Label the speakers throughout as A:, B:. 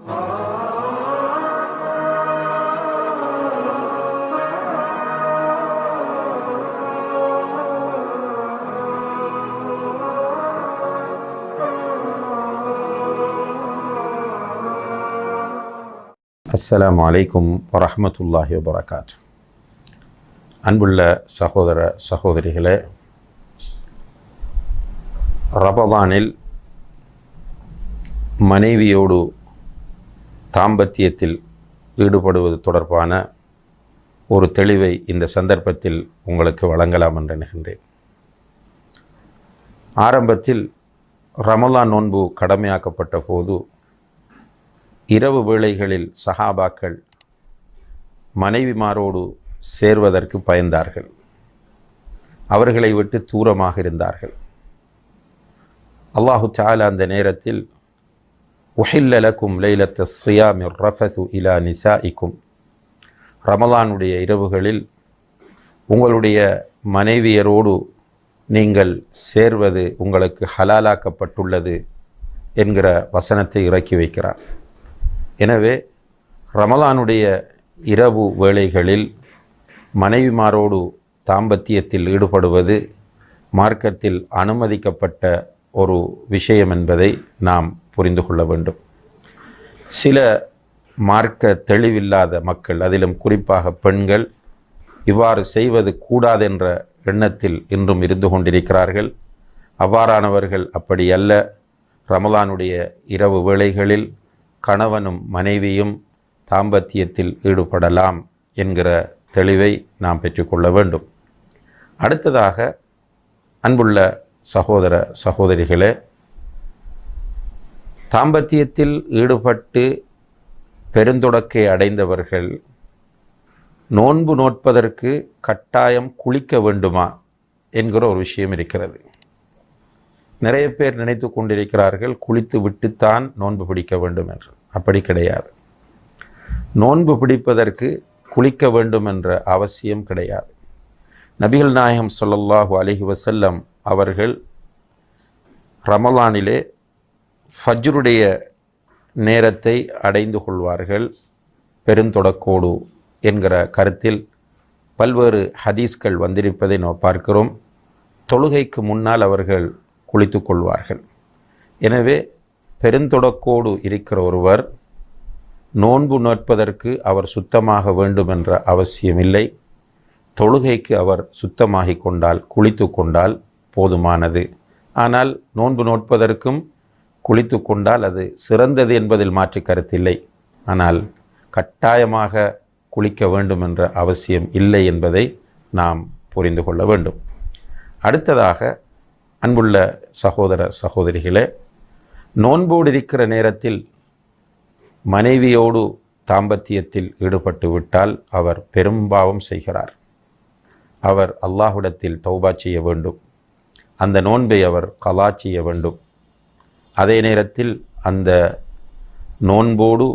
A: அஸ்லாம் வலைக்கும் வரமத்துல்லாஹி வபரகாத்து. அன்புள்ள சகோதர சகோதரிகளே ரபதானில் மனைவியோடு தாம்பத்தியத்தில் ஈடுபடுவது தொடர்பான ஒரு தெளிவை இந்த சந்தர்ப்பத்தில் உங்களுக்கு வழங்கலாம் என்று நினைக்கின்றேன். ஆரம்பத்தில் ரமலா நோன்பு கடமையாக்கப்பட்ட போது இரவு வேளைகளில் சஹாபாக்கள் மனைவிமாரோடு சேர்வதற்கு பயந்தார்கள். அவர்களை விட்டு தூரமாக இருந்தார்கள். அல்லாஹு சாலா அந்த நேரத்தில் உஹில்லலக்கும் லைலத்த சுயாமிர் ரஃபது இலா நிசாஇக்கும். ரமலானுடைய இரவுகளில் உங்களுடைய மனைவியரோடு நீங்கள் சேர்வது உங்களுக்கு ஹலாலாக்கப்பட்டுள்ளது என்கிற வசனத்தை இறக்கி வைக்கிறார். எனவே ரமலானுடைய இரவு வேளைகளில் மனைவிமாரோடு தாம்பத்தியத்தில் ஈடுபடுவது மார்க்கத்தில் அனுமதிக்கப்பட்ட ஒரு விஷயம் என்பதை நாம் புரிந்து கொள்ள வேண்டும். சில மார்க்க தெளிவில்லாத மக்கள் அதிலும் குறிப்பாக பெண்கள் இவ்வாறு செய்வது கூடாதென்ற எண்ணத்தில் இன்றும் இருந்து கொண்டிருக்கிறார்கள். அவ்வாறானவர்கள் அப்படி அல்ல. ரமலானுடைய இரவு வேளைகளில் கணவனும் மனைவியும் தாம்பத்தியத்தில் ஈடுபடலாம் என்கிற தெளிவை நாம் பெற்றுக்கொள்ள வேண்டும். அடுத்ததாக அன்புள்ள சகோதர சகோதரிகளே தாம்பத்தியத்தில் ஈடுபட்டு பெருந்தொடக்கை அடைந்தவர்கள் நோன்பு நோட்பதற்கு கட்டாயம் குளிக்க வேண்டுமா என்கிற ஒரு விஷயம் இருக்கிறது. நிறைய பேர் நினைத்து கொண்டிருக்கிறார்கள் குளித்து விட்டுத்தான் நோன்பு பிடிக்க வேண்டும் என்று. அப்படி கிடையாது. நோன்பு பிடிப்பதற்கு குளிக்க வேண்டும் என்ற அவசியம் கிடையாது. நபிகள் நாயகம் சொல்லல்லாஹு அலஹி வசல்லம் அவர்கள் ரமலானிலே ஃபஜ்ருடைய நேரத்தை அடைந்து கொள்வார்கள் பெருந்தொடக்கோடு என்கிற கருத்தில் பல்வேறு ஹதீஸ்கள் வந்திருப்பதை நாம் பார்க்கிறோம். தொழுகைக்கு முன்னால் அவர்கள் குளித்து கொள்வார்கள். எனவே பெருந்தொடக்கோடு இருக்கிற ஒருவர் நோன்பு நோட்பதற்கு அவர் சுத்தமாக வேண்டும் என்ற அவசியமில்லை. தொழுகைக்கு அவர் சுத்தமாகி கொண்டால் குளித்து கொண்டால் போதுமானது. ஆனால் நோன்பு நோட்பதற்கும் குளித்து கொண்டால் அது சிறந்தது என்பதில் மாற்று கருத்தில்லை ஆனால் கட்டாயமாக குளிக்க வேண்டும் என்ற அவசியம் இல்லை என்பதை நாம் புரிந்து கொள்ள வேண்டும். அடுத்ததாக அன்புள்ள சகோதர சகோதரிகளே நோன்போடு இருக்கிற நேரத்தில் மனைவியோடு தாம்பத்தியத்தில் ஈடுபட்டு விட்டால் அவர் பெரும்பாவம் செய்கிறார். அவர் அல்லாஹுடத்தில் தௌபா செய்ய வேண்டும். அந்த நோன்பை அவர் கலா செய்ய வேண்டும். அதே நேரத்தில் அந்த நோன்போடு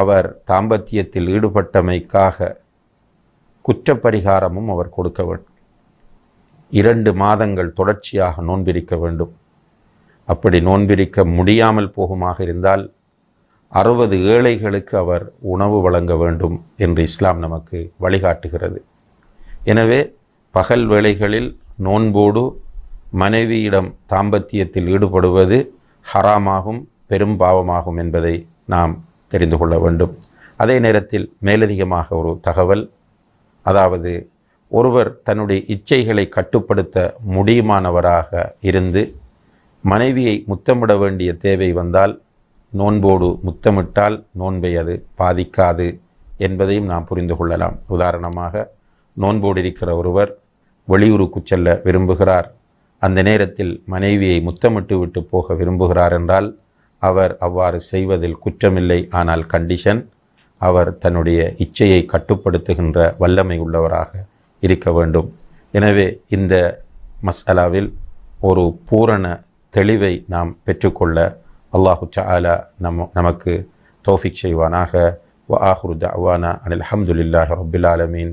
A: அவர் தாம்பத்தியத்தில் ஈடுபட்டமைக்காக குற்றப்பரிகாரமும் அவர் கொடுக்க வேண்டும் இரண்டு மாதங்கள் தொடர்ச்சியாக நோன்பிரிக்க வேண்டும். அப்படி நோன்பிரிக்க முடியாமல் போகுமாக இருந்தால் அறுபது ஏழைகளுக்கு அவர் உணவு வழங்க வேண்டும் என்று இஸ்லாம் நமக்கு வழிகாட்டுகிறது. எனவே பகல் வேளைகளில் நோன்போடு மனைவியிடம் தாம்பத்தியத்தில் ஈடுபடுவது ஹராமாகும் பெரும் பாவமாகும் என்பதை நாம் தெரிந்து கொள்ள வேண்டும். அதே நேரத்தில் மேலதிகமாக ஒரு தகவல் அதாவது ஒருவர் தன்னுடைய இச்சைகளை கட்டுப்படுத்த முடியுமானவராக இருந்து மனைவியை முத்தமிட வேண்டிய தேவை வந்தால் நோன்போடு முத்தமிட்டால் நோன்பை அது பாதிக்காது என்பதையும் நாம் புரிந்து கொள்ளலாம். உதாரணமாக நோன்போடு இருக்கிற ஒருவர் வெளியூருக்கு செல்ல விரும்புகிறார். அந்த நேரத்தில் மனைவியை முத்தமிட்டு விட்டு போக விரும்புகிறார் என்றால் அவர் அவ்வாறு செய்வதில் குற்றமில்லை. ஆனால் கண்டிஷன் அவர் தன்னுடைய இச்சையை கட்டுப்படுத்துகின்ற வல்லமை உள்ளவராக இருக்க வேண்டும். எனவே இந்த மசாலாவில் ஒரு பூரண தெளிவை நாம் பெற்றுக்கொள்ள அல்லாஹு சாலா நம் நமக்கு தோஃபிக் செய்வானாக. வ ஆஹுர் தவானா அனில் அஹமதுல்லாஹ் ரபுல் ஆலமீன்.